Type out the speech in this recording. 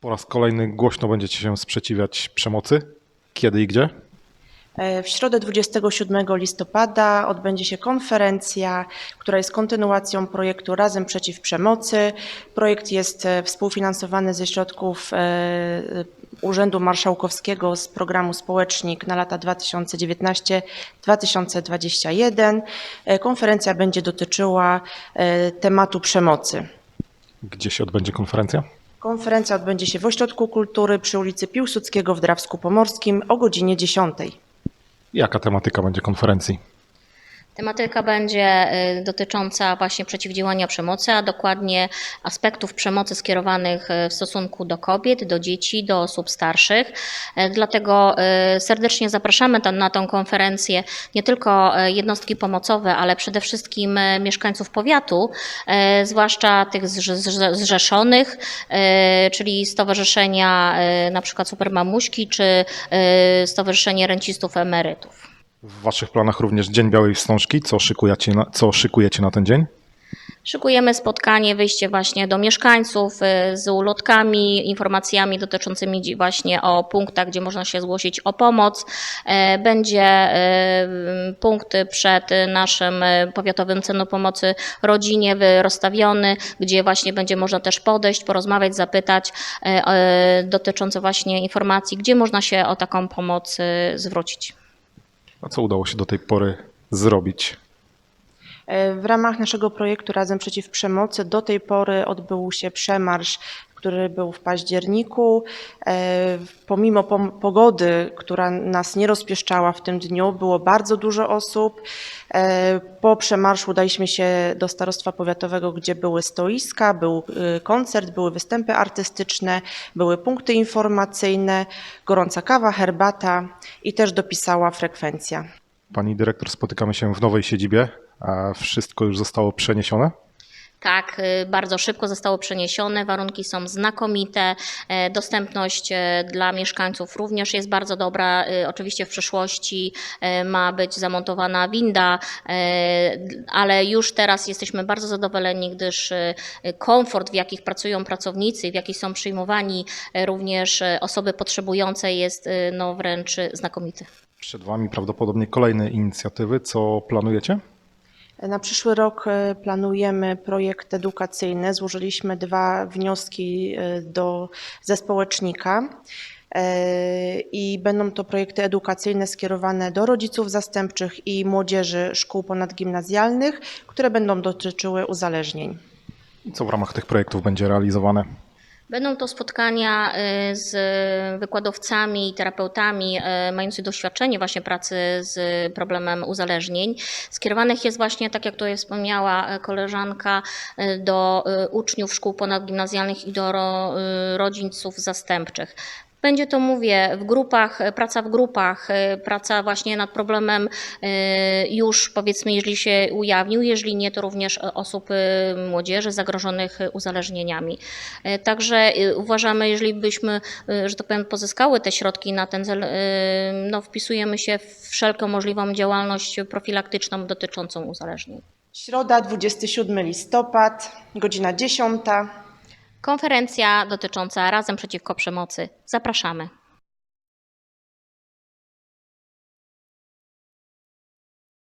Po raz kolejny głośno będziecie się sprzeciwiać przemocy. Kiedy i gdzie? E, W środę 27 listopada odbędzie się konferencja, która jest kontynuacją projektu Razem przeciw przemocy. Projekt jest e, współfinansowany ze środków e, Urzędu Marszałkowskiego z programu Społecznik na lata 2019-2021. E, Konferencja będzie dotyczyła tematu przemocy. Gdzie się odbędzie konferencja? Konferencja odbędzie się w Ośrodku Kultury przy ulicy Piłsudskiego w Drawsku Pomorskim o godzinie 10. Jaka tematyka będzie konferencji? Tematyka będzie y, dotycząca właśnie przeciwdziałania przemocy, a dokładnie aspektów przemocy skierowanych y, w stosunku do kobiet, do dzieci, do osób starszych. Y, Dlatego serdecznie zapraszamy na tą konferencję nie tylko jednostki pomocowe, ale przede wszystkim mieszkańców powiatu, zwłaszcza tych zrze- zrze- zrzeszonych, czyli Stowarzyszenia na przykład Supermamuśki czy Stowarzyszenie Rencistów Emerytów. W Waszych planach również Dzień Białej Wstążki. Co szykujecie na, co szykujecie na ten dzień? Szykujemy spotkanie, wyjście właśnie do mieszkańców y, z ulotkami, informacjami dotyczącymi właśnie o punktach, gdzie można się zgłosić o pomoc. E, Będzie e, punkt przed naszym e, Powiatowym Centrum Pomocy Rodzinie rozstawiony, gdzie właśnie będzie można też podejść, porozmawiać, zapytać dotyczące właśnie informacji, gdzie można się o taką pomoc e, zwrócić. A co udało się do tej pory zrobić? E, W ramach naszego projektu Razem przeciw przemocy do tej pory odbył się przemarsz, który był w październiku. E, Pomimo pom- pogody, która nas nie rozpieszczała w tym dniu, było bardzo dużo osób. E, Po przemarszu udaliśmy się do Starostwa Powiatowego, gdzie były stoiska, był y, koncert, były występy artystyczne, były punkty informacyjne, gorąca kawa, herbata i też dopisała frekwencja. Pani dyrektor, spotykamy się w nowej siedzibie. A wszystko już zostało przeniesione? Tak, y, bardzo szybko zostało przeniesione, warunki są znakomite, e, dostępność e, dla mieszkańców również jest bardzo dobra. Y, Oczywiście w przyszłości e, ma być zamontowana winda, ale już teraz jesteśmy bardzo zadowoleni, gdyż komfort, w jakich pracują pracownicy, w jakich są przyjmowani również osoby potrzebujące jest no, wręcz znakomity. Przed Wami prawdopodobnie kolejne inicjatywy. Co planujecie? Na przyszły rok e, planujemy projekt edukacyjny. Złożyliśmy dwa wnioski e, do, ze społecznika. E, I będą to projekty edukacyjne skierowane do rodziców zastępczych i młodzieży szkół ponadgimnazjalnych, które będą dotyczyły uzależnień. Co w ramach tych projektów będzie realizowane? Będą to spotkania y, z wykładowcami i terapeutami y, mającymi doświadczenie właśnie pracy z problemem uzależnień. Skierowanych jest właśnie, tak jak tutaj wspomniała y, koleżanka, do uczniów szkół ponadgimnazjalnych i do ro, rodziców zastępczych. Będzie to, mówię, w grupach, y, praca w grupach, y, praca właśnie nad problemem y, już powiedzmy, jeżeli się ujawnił, jeżeli nie, to również osób młodzieży zagrożonych uzależnieniami. E, Także uważamy, jeżeli byśmy, że tak powiem, pozyskały te środki na ten cel, no, wpisujemy się w wszelką możliwą działalność profilaktyczną dotyczącą uzależnień. Środa, 27 listopad, godzina 10. Konferencja dotycząca Razem przeciwko przemocy. Zapraszamy.